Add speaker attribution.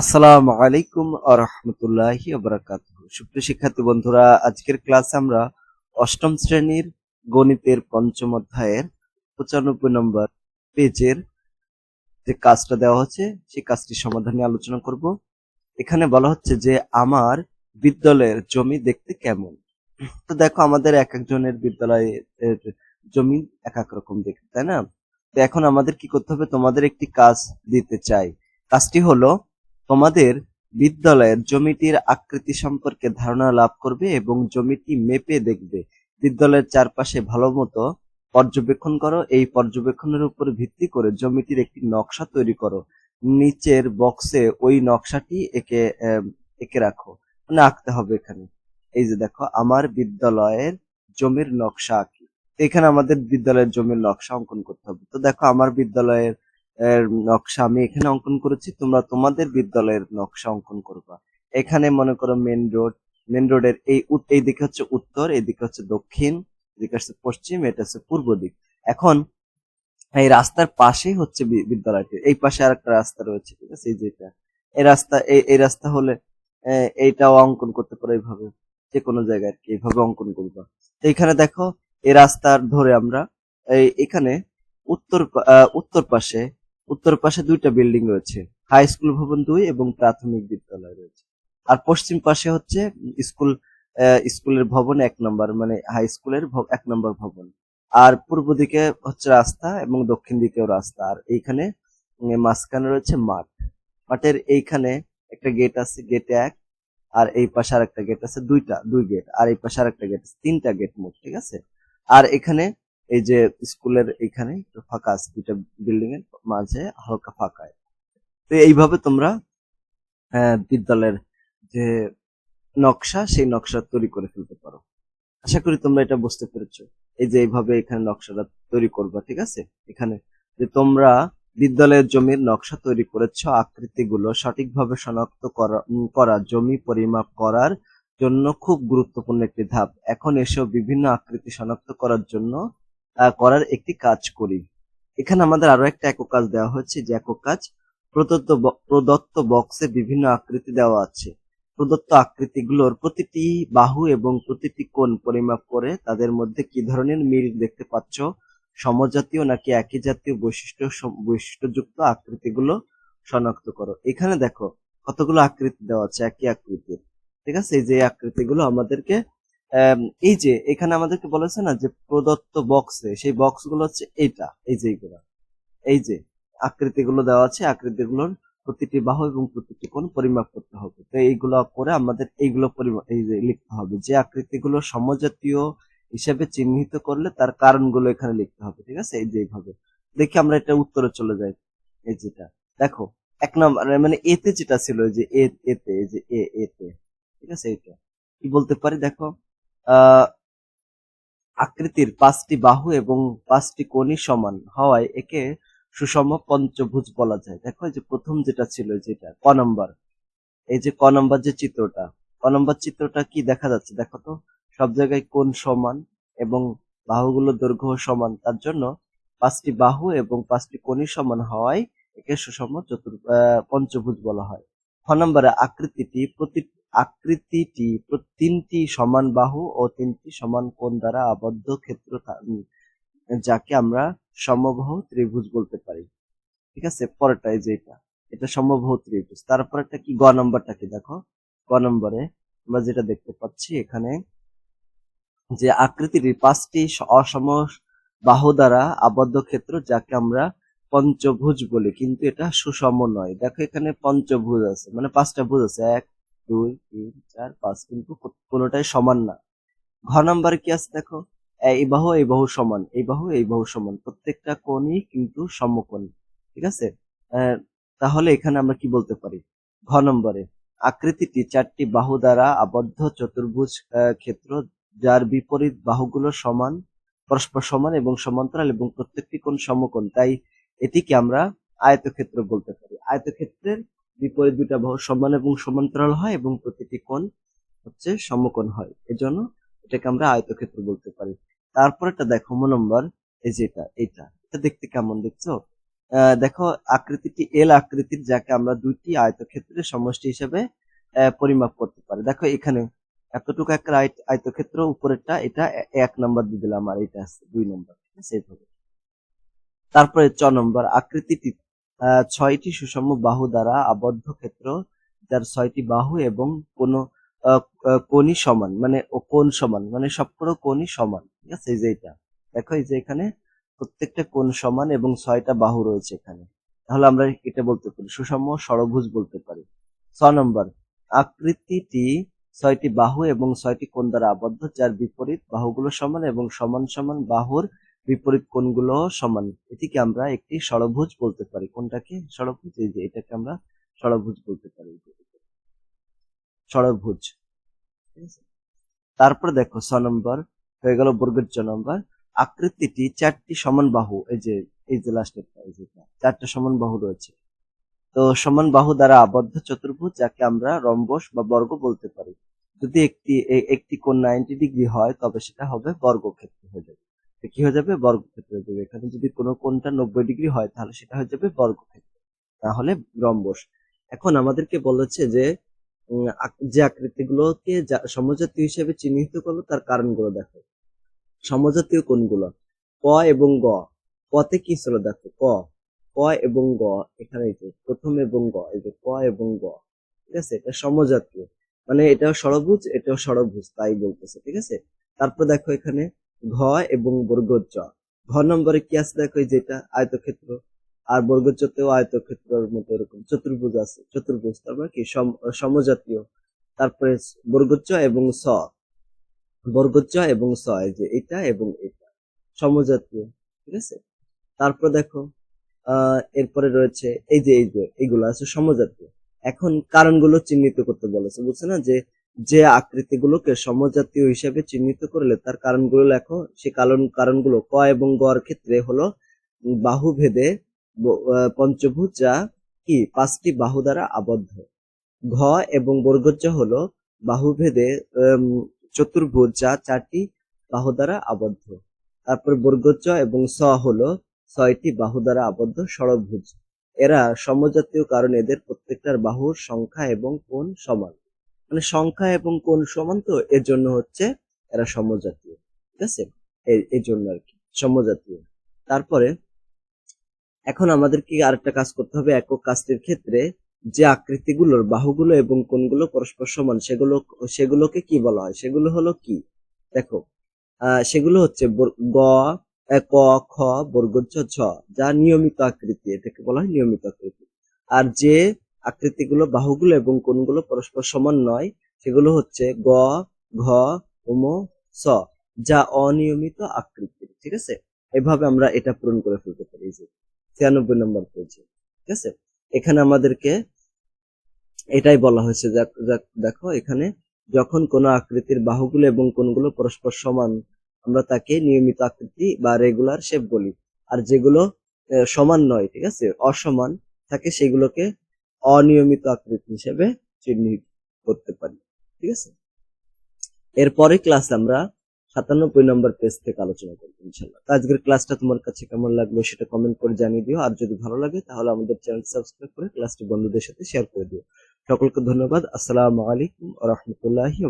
Speaker 1: আসসালামু আলাইকুম আরহামতুল্লাহি বারাকাত সুপ্রিয় শিক্ষার্থী বন্ধুরা, আজকের ক্লাসে আমরা অষ্টম শ্রেণির গণিতের পঞ্চম অধ্যায়ের পঁচানব্বই নম্বর পেজের যে কাজটা দেওয়া হচ্ছে, সেই কাজটির সমাধানে আলোচনা করব। এখানে বলা হচ্ছে যে, আমার বিদ্যালয়ের জমি দেখতে কেমন? তো দেখো, আমাদের এক একজনের বিদ্যালয়ের জমি এক এক রকম দেখতে, তাই না? তো এখন আমাদের কি করতে হবে? তোমাদের একটি কাজ দিতে চাই। কাজটি হলো তোমাদের বিদ্যালয়ের জমিটির আকৃতি সম্পর্কে ধারণা লাভ করবে এবং জমিটি মেপে দেখবে। বিদ্যালয়ের চারপাশে ভালো মতো পর্যবেক্ষণ করো। এই পর্যবেক্ষণের উপর ভিত্তি করে জমিটির একটি নকশা তৈরি করো। নিচের বক্সে ওই নকশাটি একে এঁকে রাখো। মানে আঁকতে হবে এখানে। এই যে দেখো, আমার বিদ্যালয়ের জমির নকশা আঁকি। এখানে আমাদের বিদ্যালয়ের জমির নকশা অঙ্কন করতে হবে। তো দেখো, আমার বিদ্যালয়ের নকশা আমি এখানে অঙ্কন করেছি, তোমরা তোমাদের বিদ্যালয়ের নকশা অঙ্কন করবা। এখানে মনে করো মেন রোড মেন রোডের এই এই দিকে হচ্ছে উত্তর, এই দিকে হচ্ছে দক্ষিণ এদিকে হচ্ছে পশ্চিম, এটা হচ্ছে পূর্ব দিক। এখন এই রাস্তার পাশেই হচ্ছে বিদ্যালয়টি, এই পাশে আরেকটা রাস্তা রয়েছে, ঠিক আছে? এই যেটা এই রাস্তা, এই এই রাস্তা হলে এইটাও অঙ্কন করতে পারো এইভাবে যে কোনো জায়গায় আর কি, এইভাবে অঙ্কন করবা। তো এখানে দেখো, এই রাস্তার ধরে আমরা, এই, এখানে উত্তর উত্তর পাশে উত্তর পাশে দুইটা বিল্ডিং রয়েছে, হাই স্কুল ভবন দুই এবং প্রাথমিক বিদ্যালয় রয়েছে। আর পশ্চিম পাশে হচ্ছে স্কুল স্কুলের ভবন এক নম্বর মানে হাই স্কুলের এক নম্বর ভবন। আর পূর্ব দিকে হচ্ছে রাস্তা এবং দক্ষিণ দিকেও রাস্তা। আর এইখানে মাঝখানে রয়েছে মাঠ। মাঠের এইখানে একটা গেট আছে, গেট এক। আর এই পাশে আর একটা গেট আছে, দুইটা, দুই গেট। আর এই পাশে আর একটা গেট আছে, তিনটা গেট মোট, ঠিক আছে? আর এখানে এই যে স্কুলের এখানে ফাঁকা আছে, দুইটা বিল্ডিং এর মাঝে হালকা ফাঁকা। তো এইভাবে তোমরা বিদ্যালয়ের যে নকশা, সেই নকশা তৈরি করে ফেলতে পারো। আশা করি তোমরা এটা বুঝতে পেরেছ। এই যে এইভাবে এখানে নকশাটা তৈরি করবা, ঠিক আছে? এখানে যে তোমরা বিদ্যালয়ের জমির নকশা তৈরি করেছ, আকৃতিগুলো সঠিকভাবে শনাক্ত করা জমি পরিমাপ করার জন্য খুব গুরুত্বপূর্ণ একটি ধাপ। এখন এসব বিভিন্ন আকৃতি শনাক্ত করার জন্য করার একটি কাজ করি। এখানে আমাদের আরও একটা একক কাজ দেওয়া হয়েছে যে একক কাজ প্রদত্ত প্রদত্ত বক্সে বিভিন্ন আকৃতি দেওয়া আছে। প্রদত্ত আকৃতিগুলোর প্রতিটি বাহু এবং প্রতিটি কোণ পরিমাপ করে তাদের মধ্যে কি ধরনের মিল দেখতে পাচ্ছ? সমজাতীয় নাকি একই জাতীয় বৈশিষ্ট্য বৈশিষ্ট্যযুক্ত আকৃতিগুলো শনাক্ত করো। এখানে দেখো কতগুলো আকৃতি দেওয়া আছে একই আকৃতির। ঠিক আছে? এই যে আকৃতিগুলো আমাদেরকে আম, এই যে, এখানে আমাদেরকে বলেছে না যে প্রদত্ত বক্সে সেই বক্সগুলো হচ্ছে এটা, এই যে এইগুলো। এই যে, আকৃতিগুলো দেওয়া আছে, আকৃতিগুলোর প্রতিটি বাহু এবং প্রতিটি কোণ পরিমাপ করতে হবে। তো এইগুলো করে আমাদের এইগুলো এই যে লিখতে হবে। যে আকৃতিগুলো সমজাতীয় হিসেবে চিহ্নিত করলে তার কারণগুলো এখানে লিখতে হবে, ঠিক আছে? এই যে এইভাবে। দেখি আমরা এটা উত্তরে চলে যাই, এই যেটা। দেখো, এক নম্বর মানে এতে যেটা ছিল যে এতে যে এ, এতে, ঠিক আছে? এটা কি বলতে পারি? দেখো আকৃতির পাঁচটি বাহু এবং পাঁচটি কোণই সমান হওয়ায় একে সুষম পঞ্চভুজ বলা যায়। দেখো যে প্রথম যেটা ছিল যেটা, ক নম্বর। এই যে ক নম্বর যে চিত্রটা, ক নম্বর চিত্রটা কি দেখা যাচ্ছে? দেখো তো, সব জায়গায় কোণ সমান এবং বাহুগুলো দৈর্ঘ্য সমান, তার জন্য পাঁচটি বাহু এবং পাঁচটি কোণই সমান হওয়ায় একে সুষম চতুর পঞ্চভুজ বলা হয়। খ নম্বরে আকৃতিটি প্রতি আকৃতিটি তিনটি সমান বাহু ও তিনটি সমান কোণ দ্বারা আবদ্ধ ক্ষেত্র যাকে আমরা সমবাহু ত্রিভুজ বলতে পারি। ঠিক আছে? পরেরটা এই যে এটা। এটা সমবাহু ত্রিভুজ। তারপর একটা কি? গ নম্বরটা কি দেখো। গ নম্বরে আমরা যেটা দেখতে পাচ্ছি এখানে যে আকৃতির পাঁচটি অসম বাহু দ্বারা আবদ্ধ ক্ষেত্র যাকে আমরা পঞ্চভুজ বলি। কিন্তু এটা সুষম নয়। দেখো এখানে পঞ্চভুজ আছে। মানে পাঁচটা ভুজ আছে। এক দুই, তিন, চার, পাঁচ, কিন্তু কোনোটাই সমান না। ঘ নম্বরে কি আছে দেখো? এই বাহু এই বাহু সমান, এই বাহু এই বাহু সমান। প্রত্যেকটা কোণই কিন্তু সমকোণ, ঠিক আছে? তাহলে এখানে আমরা কি বলতে পারি? ঘ নম্বরে, আকৃতিটি চারটি বাহু দ্বারা আবদ্ধ চতুর্ভুজ ক্ষেত্র, যার বিপরীত বাহুগুলো সমান, পরস্পর সমান এবং সমান্তরাল এবং প্রত্যেকটি কোণ সমকোণ। তাই এটিকে আমরা আয়তক্ষেত্র বলতে পারি। আয়তক্ষেত্রের বিপরীত দুটা বাহু সমান এবং সমান্তরাল হয় এবং প্রতিটি কোণ হচ্ছে সমকোণ হয়। এজন্য এটাকে আমরা আয়তক্ষেত্র বলতে পারি। তারপর এটা দেখো নম্বর, এই যেটা এটা এটা দেখতে কেমন দেখছ? দেখো, আকৃতিটি এল আকৃতির, যাকে আমরা দুইটি আয়তক্ষেত্রের সমষ্টি হিসেবে পরিমাপ করতে পারি। দেখো, এখানে এতটুকু একটা আয়ত- আয়তক্ষেত্র, উপরেরটা এটা এক নম্বর দিয়ে দিলাম, আর এটা আছে দুই নম্বর। ঠিক আছে তারপরে চ নম্বর আকৃতিটি ছয়টি সুষম বাহু দ্বারা আবদ্ধ ক্ষেত্র, যার ছয়টি বাহু এবং কোন কোণই সমান মানে ও কোণ সমান মানে সবকটা কোণই সমান, ঠিক আছে? এই যে এটা। দেখো, এই যে এখানে প্রত্যেকটা কোণ সমান এবং ছয়টা বাহু রয়েছে এখানে। তাহলে আমরা এটা বলতে পারি, সুষম ষড়ভুজ বলতে পারি। ছ নম্বর, আকৃতিটি ছয়টি বাহু এবং ছয়টি কোণ দ্বারা আবদ্ধ, যার বিপরীত বাহুগুলো সমান এবং সমান সমান বাহুর বিপরীত কোণগুলো সমান। এটিকে আমরা একটি ষড়ভুজ বলতে পারি। কোনটাকে? ষড়ভুজ? এই যে এটাকে আমরা ষড়ভুজ বলতে পারি। ষড়ভুজ? তারপর দেখো ছ নম্বর হয়ে গেল বর্গের চ নম্বর। আকৃতিটি চারটি সমান বাহু এই যে এই যে লাস্টের এই যে এটা, চারটা সমান বাহু রয়েছে। তো সমান বাহু দ্বারা আবদ্ধ চতুর্ভুজ যাকে আমরা রম্বস বা বর্গ বলতে পারি। যদি একটি একটি কোণ নাইনটি ডিগ্রি হয় তবে সেটা হবে বর্গক্ষেত্র হয়ে যাবে। তো কি হয়ে যাবে? বর্গক্ষেত্র হয়ে যাবে। এখানে যদি কোনো কোণটা নব্বই ডিগ্রি হয়, তাহলে সেটা হয়ে যাবে বর্গক্ষেত্র। তাহলে রম্বস। এখন আমাদেরকে বলেছে যে যে আকৃতিগুলোকে সমজাতীয় হিসেবে চিহ্নিত করল তার কারণগুলো দেখো। সমজাতীয় কোণগুলো, ক এবং গ। কতে কি ছিল দেখো? ক ক এবং গ। এখানে যে, প্রথম এবং গ, এই যে, ক এবং গ। ঠিক আছে? এটা সমজাতীয়। মানে এটাও সরভুজ এটাও সরভুজ, তাই বলতেছে। ঠিক আছে? তারপর দেখো এখানে ঘ এবং বর্গজ ঘ নম্বরে কি আছে দেখো যেটা, আয়তক্ষেত্র। আর বর্গজতেও আয়তক্ষেত্রের মতো এরকম চতুর্ভুজ আছে, চতুর্ভুজ। তারপরে কি? সম- সমজাতীয়। তারপরে বর্গজ এবং স। বর্গজ এবং স যে এটা এবং এটা। সমজাতীয়, ঠিক আছে? তারপর দেখো এরপরে রয়েছে, এই যে এই যে এইগুলো আছে সমজাতীয়। এখন কারণগুলো চিহ্নিত করতে বলেছে, বুঝছে না? যে যে আকৃতিগুলোকে সমজাতীয় হিসেবে চিহ্নিত করলে তার কারণগুলো লেখো। সে কারণ, কারণগুলো ক এবং গর ক্ষেত্রে হলো বাহু ভেদে ব- পঞ্চভুজ যা কি? পাঁচটি বাহু দ্বারা আবদ্ধ। ঘ এবং বর্গজ হলো বাহুভেদে চতুর্ভুজ যা চারটি বাহু দ্বারা আবদ্ধ। তারপর বর্গজ এবং স হলো ছয়টি বাহু দ্বারা আবদ্ধ ষড়ভুজ। এরা সমজাতীয় কারণ এদের প্রত্যেকটার বাহুর সংখ্যা এবং কোণ সমান। মানে সংখ্যা এবং কোণ সমান তো এর জন্য হচ্ছে এরা সমজাতীয়, ঠিক আছে? এই জন্য আর কি, সমজাতীয়। তারপরে এখন আমাদেরকে আরেকটা কাজ করতে হবে, একক কাজটির ক্ষেত্রে যে আকৃতিগুলোর বাহুগুলো এবং কোনগুলো পরস্পর সমান, সেগুলো, সেগুলোকে কি বলা হয়? সেগুলো হলো কি? দেখো সেগুলো হচ্ছে গ ক, খ বর্গজ ঝ, যা নিয়মিত আকৃতি, এটাকে বলা হয় নিয়মিত আকৃতি। আর যে আকৃতিগুলো, বাহুগুলো এবং কোণগুলো পরস্পর সমান নয়। সেগুলো হচ্ছে গ, ঘ, উম, স, যা অনিয়মিত আকৃতির, ঠিক আছে? এভাবে আমরা এটা পূরণ করে ফেলতে পারি যে ছিয়ানব্বই নম্বর পেয়েছে ঠিক আছে? এখানে আমাদেরকে এটাই বলা হয়েছে, দেখো এখানে যখন কোনো আকৃতির বাহুগুলো এবং কোনগুলো পরস্পর সমান, আমরা তাকে নিয়মিত আকৃতি বা রেগুলার শেপ বলি। আর যেগুলো সমান নয়, ঠিক আছে? অসমান থাকে সেগুলোকে অনিয়মিত আকৃতি হিসেবে চিহ্নিত করতে পারি। ঠিক আছে? এরপরে ক্লাস আমরা সাতানব্বই নম্বর পেজ থেকে আলোচনা করব ইনশাল্লাহ আজকের ক্লাসটা তোমার কাছে কেমন লাগল সেটা কমেন্ট করে জানিয়ে দিও। আর যদি ভালো লাগে, তাহলে আমাদের চ্যানেল সাবস্ক্রাইব করে ক্লাসটি বন্ধুদের সাথে শেয়ার করে দিও। সকলকে ধন্যবাদ। আসসালামু আলাইকুম রহমতুল্লাহি